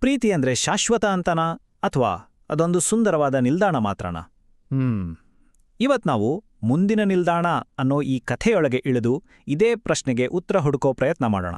ಪ್ರೀತಿ ಅಂದ್ರೆ ಶಾಶ್ವತ ಅಂತನಾ ಅಥವಾ ಅದೊಂದು ಸುಂದರವಾದ ನಿಲ್ದಾಣ ಮಾತ್ರನಾ? ಹ್ಮ್. ಇವತ್ ನಾವು ಮುಂದಿನ ನಿಲ್ದಾಣ ಅನ್ನೋ ಈ ಕಥೆಯೊಳಗೆ ಇಳಿದು ಇದೇ ಪ್ರಶ್ನೆಗೆ ಉತ್ತರ ಹುಡುಕೋ ಪ್ರಯತ್ನ ಮಾಡೋಣ.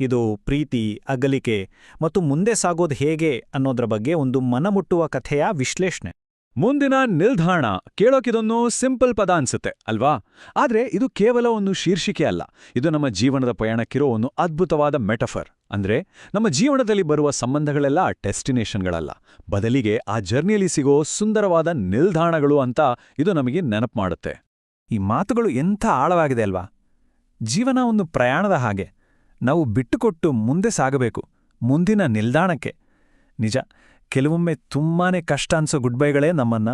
ಇದು ಪ್ರೀತಿ ಅಗಲಿಕೆ ಮತ್ತು ಮುಂದೆ ಸಾಗೋದು ಹೇಗೆ ಅನ್ನೋದ್ರ ಬಗ್ಗೆ ಒಂದು ಮನಮುಟ್ಟುವ ಕಥೆಯ ವಿಶ್ಲೇಷಣೆ. ಮುಂದಿನ ನಿಲ್ದಾಣ ಕೇಳೋಕಿದೊಂದು ಸಿಂಪಲ್ ಪದ ಅನ್ಸುತ್ತೆ ಅಲ್ವಾ? ಆದ್ರೆ ಇದು ಕೇವಲ ಒಂದು ಶೀರ್ಷಿಕೆ ಅಲ್ಲ. ಇದು ನಮ್ಮ ಜೀವನದ ಪಯಣಕ್ಕಿರೋ ಒಂದು ಅದ್ಭುತವಾದ ಮೆಟಫರ್. ಅಂದ್ರೆ ನಮ್ಮ ಜೀವನದಲ್ಲಿ ಬರುವ ಸಂಬಂಧಗಳೆಲ್ಲ ಡೆಸ್ಟಿನೇಷನ್ಗಳಲ್ಲ. ಬದಲಿಗೆ ಆ ಜರ್ನಿಯಲ್ಲಿ ಸಿಗೋ ಸುಂದರವಾದ ನಿಲ್ದಾಣಗಳು ಅಂತ ಇದು ನಮಗೆ ನೆನಪು ಮಾಡುತ್ತೆ. ಈ ಮಾತುಗಳು ಎಂಥ ಆಳವಾಗಿದೆ ಅಲ್ವಾ? ಜೀವನ ಒಂದು ಪ್ರಯಾಣದ ಹಾಗೆ. ನಾವು ಬಿಟ್ಟುಕೊಟ್ಟು ಮುಂದೆ ಸಾಗಬೇಕು, ಮುಂದಿನ ನಿಲ್ದಾಣಕ್ಕೆ. ನಿಜ, ಕೆಲವೊಮ್ಮೆ ತುಂಬಾನೇ ಕಷ್ಟ ಅನ್ಸೋ ಗುಡ್ಬೈಗಳೇ ನಮ್ಮನ್ನ,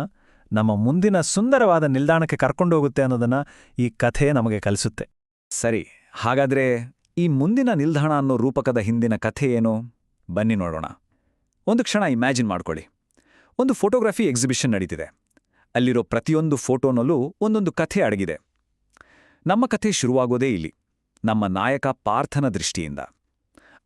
ನಮ್ಮ ಮುಂದಿನ ಸುಂದರವಾದ ನಿಲ್ದಾಣಕ್ಕೆ ಕರ್ಕೊಂಡೋಗುತ್ತೆ ಅನ್ನೋದನ್ನ ಈ ಕಥೆ ನಮಗೆ ಕಲಿಸುತ್ತೆ. ಸರಿ, ಹಾಗಾದ್ರೆ ಈ ಮುಂದಿನ ನಿಲ್ದಾಣ ಅನ್ನೋ ರೂಪಕದ ಹಿಂದಿನ ಕಥೆ ಏನು? ಬನ್ನಿ ನೋಡೋಣ. ಒಂದು ಕ್ಷಣ ಇಮ್ಯಾಜಿನ್ ಮಾಡ್ಕೊಳ್ಳಿ. ಒಂದು ಫೋಟೋಗ್ರಫಿ ಎಕ್ಸಿಬಿಷನ್ ನಡೀತಿದೆ. ಅಲ್ಲಿರೋ ಪ್ರತಿಯೊಂದು ಫೋಟೋನಲ್ಲೂ ಒಂದೊಂದು ಕಥೆ ಅಡಗಿದೆ. ನಮ್ಮ ಕಥೆ ಶುರುವಾಗೋದೇ ಇಲ್ಲಿ, ನಮ್ಮ ನಾಯಕ ಪಾರ್ಥನ ದೃಷ್ಟಿಯಿಂದ.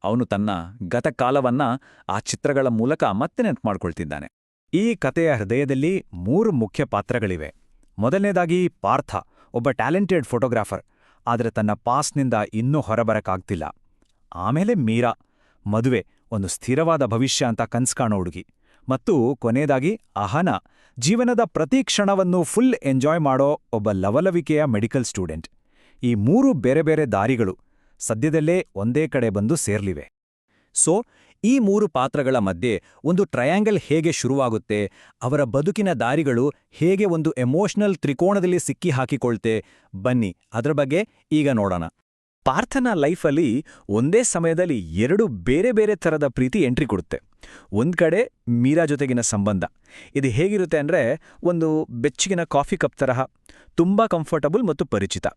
ಅವನು ತನ್ನ ಗತಕಾಲವನ್ನ ಆ ಚಿತ್ರಗಳ ಮೂಲಕ ಮತ್ತೆ ನೆನಪು ಮಾಡ್ಕೊಳ್ತಿದ್ದಾನೆ ಈ ಕಥೆಯ ಹೃದಯದಲ್ಲಿ ಮೂರು ಮುಖ್ಯ ಪಾತ್ರಗಳಿವೆ. ಮೊದಲನೇದಾಗಿ ಪಾರ್ಥ, ಒಬ್ಬ ಟ್ಯಾಲೆಂಟೆಡ್ ಫೋಟೋಗ್ರಾಫರ್. ಆದರೆ ತನ್ನ ಪಾಸ್ನಿಂದ ಇನ್ನೂ ಹೊರಬರಕ್ಕಾಗ್ತಿಲ್ಲ ಆಮೇಲೆ ಮೀರಾ, ಮದುವೆ, ಒಂದು ಸ್ಥಿರವಾದ ಭವಿಷ್ಯ ಅಂತ ಕನ್ಸ್ಕಾಣೋ ಹುಡುಗಿ. ಮತ್ತು ಕೊನೆಯದಾಗಿ, ಅಹನ, ಜೀವನದ ಪ್ರತಿ ಕ್ಷಣವನ್ನು ಫುಲ್ ಎಂಜಾಯ್ ಮಾಡೋ ಒಬ್ಬ ಲವಲವಿಕೆಯ ಮೆಡಿಕಲ್ ಸ್ಟೂಡೆಂಟ್. ಈ ಮೂರು ಬೇರೆ ಬೇರೆ ದಾರಿಗಳು ಸದ್ಯದಲ್ಲೇ ಒಂದೇ ಕಡೆ ಬಂದು ಸೇರ್ಲಿವೆ. ಸೊ ಈ ಮೂರು ಪಾತ್ರಗಳ ಮಧ್ಯೆ ಒಂದು ಟ್ರಯಾಂಗಲ್ ಹೇಗೆ ಶುರುವಾಗುತ್ತೆ, ಅವರ ಬದುಕಿನ ದಾರಿಗಳು ಹೇಗೆ ಒಂದು ಎಮೋಷನಲ್ ತ್ರಿಕೋಣದಲ್ಲಿ ಸಿಕ್ಕಿ ಹಾಕಿಕೊಳ್ತೆ, ಬನ್ನಿ ಅದರ ಬಗ್ಗೆ ಈಗ ನೋಡೋಣ. ಪಾರ್ಥನ ಲೈಫಲ್ಲಿ ಒಂದೇ ಸಮಯದಲ್ಲಿ ಎರಡು ಬೇರೆ ಬೇರೆ ಥರದ ಪ್ರೀತಿ ಎಂಟ್ರಿ ಕೊಡುತ್ತೆ. ಒಂದು ಕಡೆ ಮೀರಾ ಜೊತೆಗಿನ ಸಂಬಂಧ. ಇದು ಹೇಗಿರುತ್ತೆ ಅಂದ್ರೆ ಒಂದು ಬೆಚ್ಚಗಿನ ಕಾಫಿ ಕಪ್ ತರಹ, ತುಂಬಾ ಕಂಫರ್ಟಬಲ್ ಮತ್ತು ಪರಿಚಿತ.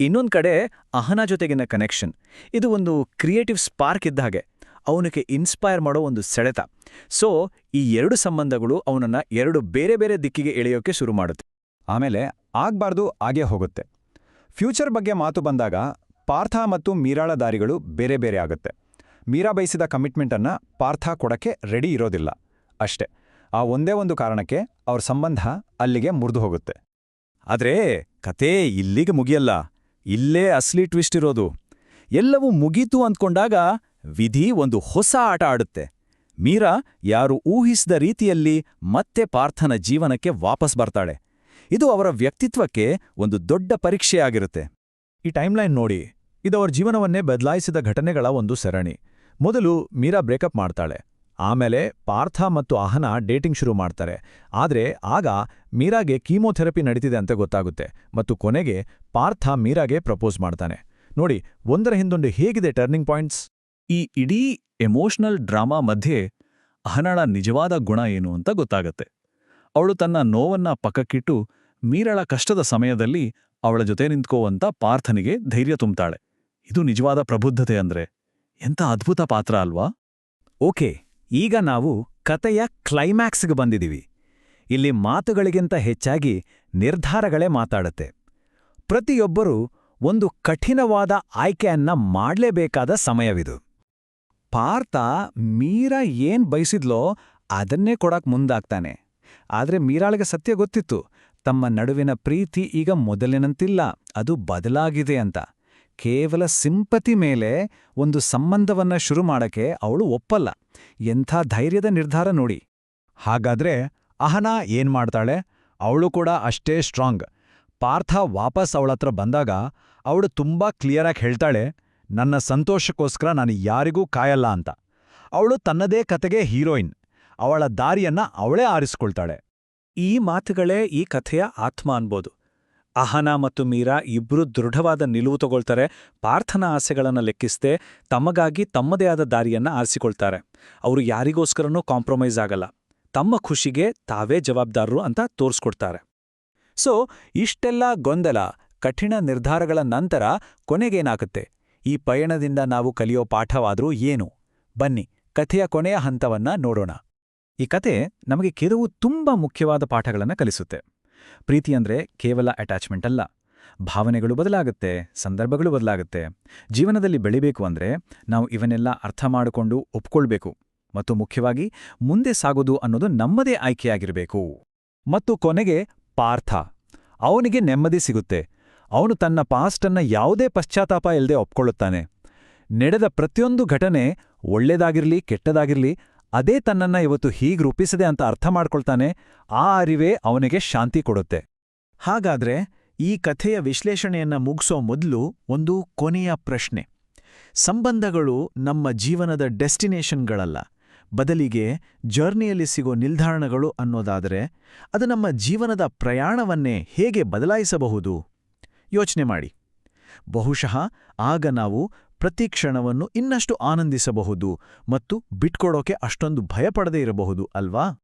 ಇನ್ನೊಂದು ಕಡೆ ಅಹನ ಜೊತೆಗಿನ ಕನೆಕ್ಷನ್ ಇದು ಒಂದು ಕ್ರಿಯೇಟಿವ್ ಸ್ಪಾರ್ಕ್ ಇದ್ದ ಹಾಗೆ. ಅವನಿಗೆ ಇನ್ಸ್ಪೈರ್ ಮಾಡೋ ಒಂದು ಸೆಳೆತ. ಸೊ ಈ ಎರಡು ಸಂಬಂಧಗಳು ಅವನನ್ನು ಎರಡು ಬೇರೆ ಬೇರೆ ದಿಕ್ಕಿಗೆ ಎಳೆಯೋಕೆ ಶುರು ಮಾಡುತ್ತೆ. ಆಮೇಲೆ ಆಗ್ಬಾರ್ದು ಆಗೇ ಹೋಗುತ್ತೆ. ಫ್ಯೂಚರ್ ಬಗ್ಗೆ ಮಾತು ಬಂದಾಗ ಪಾರ್ಥ ಮತ್ತು ಮೀರಾಳ ದಾರಿಗಳು ಬೇರೆ ಬೇರೆ ಆಗುತ್ತೆ. ಮೀರಾ ಬಯಸಿದ ಕಮಿಟ್ಮೆಂಟನ್ನು ಪಾರ್ಥ ಕೊಡಕ್ಕೆ ರೆಡಿ ಇರೋದಿಲ್ಲ. ಅಷ್ಟೆ, ಆ ಒಂದೇ ಒಂದು ಕಾರಣಕ್ಕೆ ಅವ್ರ ಸಂಬಂಧ ಅಲ್ಲಿಗೆ ಮುರಿದು ಹೋಗುತ್ತೆ. ಆದ್ರೆ ಕತೆ ಇಲ್ಲಿಗೆ ಮುಗಿಯಲ್ಲ. ಇಲ್ಲೇ ಅಸ್ಲಿ ಟ್ವಿಸ್ಟ್ ಇರೋದು. ಎಲ್ಲವೂ ಮುಗೀತು ಅಂದ್ಕೊಂಡಾಗ ವಿಧಿ ಒಂದು ಹೊಸ ಆಟ ಆಡುತ್ತೆ. ಮೀರಾ ಯಾರು ಊಹಿಸಿದ ರೀತಿಯಲ್ಲಿ ಮತ್ತೆ ಪಾರ್ಥನ ಜೀವನಕ್ಕೆ ವಾಪಸ್ ಬರ್ತಾಳೆ. ಇದು ಅವರ ವ್ಯಕ್ತಿತ್ವಕ್ಕೆ ಒಂದು ದೊಡ್ಡ ಪರೀಕ್ಷೆಯಾಗಿರುತ್ತೆ. ಈ ಟೈಮ್ಲೈನ್ ನೋಡಿ, ಇದು ಅವರ ಜೀವನವನ್ನೇ ಬದಲಾಯಿಸಿದ ಘಟನೆಗಳ ಒಂದು ಸರಣಿ. ಮೊದಲು ಮೀರಾ ಬ್ರೇಕಪ್ ಮಾಡ್ತಾಳೆ. ಆಮೇಲೆ ಪಾರ್ಥ ಮತ್ತು ಅಹನ ಡೇಟಿಂಗ್ ಶುರು ಮಾಡ್ತಾರೆ. ಆದ್ರೆ ಆಗ ಮೀರಾಗೆ ಕೀಮೋಥೆರಪಿ ನಡೀತಿದೆ ಅಂತ ಗೊತ್ತಾಗುತ್ತೆ ಮತ್ತು ಕೊನೆಗೆ ಪಾರ್ಥ ಮೀರಾಗೆ ಪ್ರಪೋಸ್ ಮಾಡ್ತಾನೆ. ನೋಡಿ, ಒಂದರ ಹಿಂದೊಂದು ಹೇಗಿದೆ ಟರ್ನಿಂಗ್ ಪಾಯಿಂಟ್ಸ್? ಈ ಇಡೀ ಎಮೋಷನಲ್ ಡ್ರಾಮಾ ಮಧ್ಯೆ ಅಹನಳ ನಿಜವಾದ ಗುಣ ಏನು ಅಂತ ಗೊತ್ತಾಗತ್ತೆ. ಅವಳು ತನ್ನ ನೋವನ್ನ ಪಕ್ಕಕ್ಕಿಟ್ಟು ಮೀರಳ ಕಷ್ಟದ ಸಮಯದಲ್ಲಿ ಅವಳ ಜೊತೆ ನಿಂತ್ಕೋವಂತ ಪಾರ್ಥನಿಗೆ ಧೈರ್ಯ ತುಂಬ್ತಾಳೆ. ಇದು ನಿಜವಾದ ಪ್ರಬುದ್ಧತೆ ಅಂದ್ರೆ. ಎಂಥ ಅದ್ಭುತ ಪಾತ್ರ ಅಲ್ವಾ? ಓಕೆ, ಈಗ ನಾವು ಕತೆಯ ಕ್ಲೈಮ್ಯಾಕ್ಸ್ಗೆ ಬಂದಿದ್ದೀವಿ ಇಲ್ಲಿ ಮಾತುಗಳಿಗಿಂತ ಹೆಚ್ಚಾಗಿ ನಿರ್ಧಾರಗಳೇ ಮಾತಾಡುತ್ತೆ. ಪ್ರತಿಯೊಬ್ಬರೂ ಒಂದು ಕಠಿಣವಾದ ಆಯ್ಕೆಯನ್ನ ಮಾಡಲೇಬೇಕಾದ ಸಮಯವಿದು. ಪಾರ್ಥ ಮೀರಾ ಏನ್ ಬಯಸಿದ್ಲೋ ಅದನ್ನೇ ಕೊಡಕ್ ಮುಂದಾಗ್ತಾನೆ. ಆದ್ರೆ ಮೀರಾಳಿಗೆ ಸತ್ಯ ಗೊತ್ತಿತ್ತು. ತಮ್ಮ ನಡುವಿನ ಪ್ರೀತಿ ಈಗ ಮೊದಲಿನಂತಿಲ್ಲ. ಅದು ಬದಲಾಗಿದೆ ಅಂತ. ಕೇವಲ ಸಿಂಪತಿ ಮೇಲೆ ಒಂದು ಸಂಬಂಧವನ್ನ ಶುರು ಮಾಡಕ್ಕೆ ಅವಳು ಒಪ್ಪಲ್ಲ. ಎಂಥ ಧೈರ್ಯದ ನಿರ್ಧಾರ ನೋಡಿ. ಹಾಗಾದ್ರೆ ಅಹನಾ ಏನ್ ಮಾಡ್ತಾಳೆ? ಅವಳು ಕೂಡ ಅಷ್ಟೇ ಸ್ಟ್ರಾಂಗ್. ಪಾರ್ಥ ವಾಪಸ್ ಅವಳತ್ರ ಬಂದಾಗ ಅವಳು ತುಂಬಾ ಕ್ಲಿಯರಾಗಿ ಹೇಳ್ತಾಳೆ ನನ್ನ ಸಂತೋಷಕ್ಕೋಸ್ಕರ ನಾನು ಯಾರಿಗೂ ಕಾಯಲ್ಲ ಅಂತ. ಅವಳು ತನ್ನದೇ ಕತೆಗೆ ಹೀರೋಯಿನ್. ಅವಳ ದಾರಿಯನ್ನ ಅವಳೇ ಆರಿಸ್ಕೊಳ್ತಾಳೆ. ಈ ಮಾತುಗಳೇ ಈ ಕಥೆಯ ಆತ್ಮ ಅನ್ಬೋದು. ಅಹನ ಮತ್ತು ಮೀರಾ ಇಬ್ರು ದೃಢವಾದ ನಿಲುವು ತಗೊಳ್ತಾರೆ, ಪಾರ್ಥನ ಆಸೆಗಳನ್ನು ಲೆಕ್ಕಿಸದೆ ತಮಗಾಗಿ ತಮ್ಮದೇ ಆದ ದಾರಿಯನ್ನ ಆರಿಸಿಕೊಳ್ತಾರೆ. ಅವರು ಯಾರಿಗೋಸ್ಕರನೂ ಕಾಂಪ್ರಮೈಸ್ ಆಗಲ್ಲ. ತಮ್ಮ ಖುಷಿಗೆ ತಾವೇ ಜವಾಬ್ದಾರರು ಅಂತ ತೋರಿಸ್ಕೊಡ್ತಾರೆ. ಸೊ, ಇಷ್ಟೆಲ್ಲ ಗೊಂದಲ, ಕಠಿಣ ನಿರ್ಧಾರಗಳ ನಂತರ ಕೊನೆಗೇನಾಗುತ್ತೆ? ಈ ಪಯಣದಿಂದ ನಾವು ಕಲಿಯೋ ಪಾಠವಾದರೂ ಏನು? ಬನ್ನಿ, ಕಥೆಯ ಕೊನೆಯ ಹಂತವನ್ನ ನೋಡೋಣ. ಈ ಕತೆ ನಮಗೆ ಕೆಲವು ತುಂಬಾ ಮುಖ್ಯವಾದ ಪಾಠಗಳನ್ನು ಕಲಿಸುತ್ತೆ. ಪ್ರೀತಿ ಅಂದ್ರೆ ಕೇವಲ ಅಟ್ಯಾಚ್ಮೆಂಟ್ ಅಲ್ಲ. ಭಾವನೆಗಳು ಬದಲಾಗುತ್ತೆ, ಸಂದರ್ಭಗಳು ಬದಲಾಗುತ್ತೆ. ಜೀವನದಲ್ಲಿ ಬೆಳಿಬೇಕು ಅಂದ್ರೆ ನಾವು ಇವನ್ನೆಲ್ಲ ಅರ್ಥ ಮಾಡಿಕೊಂಡು ಒಪ್ಕೊಳ್ಬೇಕು. ಮತ್ತು ಮುಖ್ಯವಾಗಿ ಮುಂದೆ ಸಾಗೋದು ಅನ್ನೋದು ನಮ್ಮದೇ ಆಯ್ಕೆಯಾಗಿರಬೇಕು. ಮತ್ತು ಕೊನೆಗೆ ಪಾರ್ಥ. ಅವನಿಗೆ ನೆಮ್ಮದಿ ಸಿಗುತ್ತೆ. ಅವನು ತನ್ನ ಪಾಸ್ಟನ್ನ ಯಾವುದೇ ಪಶ್ಚಾತ್ತಾಪ ಇಲ್ಲದೆ ಒಪ್ಕೊಳ್ಳುತ್ತಾನೆ. ನಡೆದ ಪ್ರತಿಯೊಂದು ಘಟನೆ ಒಳ್ಳೆದಾಗಿರ್ಲಿ ಕೆಟ್ಟದಾಗಿರ್ಲಿ, ಅದೇ ತನ್ನನ್ನ ಇವತ್ತು ಹೀಗೆ ರೂಪಿಸಿದೆ ಅಂತ ಅರ್ಥ ಮಾಡ್ಕೊಳ್ತಾನೆ, ಆ ಅರಿವೇ ಅವನಿಗೆ ಶಾಂತಿ ಕೊಡುತ್ತೆ. ಹಾಗಾದ್ರೆ ಈ ಕಥೆಯ ವಿಶ್ಲೇಷಣೆಯನ್ನ ಮುಗಿಸೋ ಮೊದಲು ಒಂದು ಕೊನೆಯ ಪ್ರಶ್ನೆ. ಸಂಬಂಧಗಳು ನಮ್ಮ ಜೀವನದ ಡೆಸ್ಟಿನೇಷನ್ಗಳಲ್ಲ. ಬದಲಿಗೆ ಜರ್ನಿಯಲ್ಲಿ ಸಿಗೋ ನಿಲ್ದಾಣಗಳು ಅನ್ನೋದಾದರೆ ಅದು ನಮ್ಮ ಜೀವನದ ಪ್ರಯಾಣವನ್ನೇ ಹೇಗೆ ಬದಲಾಯಿಸಬಹುದು? ಯೋಚನೆ ಮಾಡಿ. ಬಹುಶಃ ಆಗ ನಾವು ಪ್ರತಿ ಕ್ಷಣವನ್ನು ಇನ್ನಷ್ಟು ಆನಂದಿಸಬಹುದು ಮತ್ತು ಬಿಟ್ಕೊಡೋಕೆ ಅಷ್ಟೊಂದು ಭಯಪಡದೇ ಇರಬಹುದು, ಅಲ್ವಾ?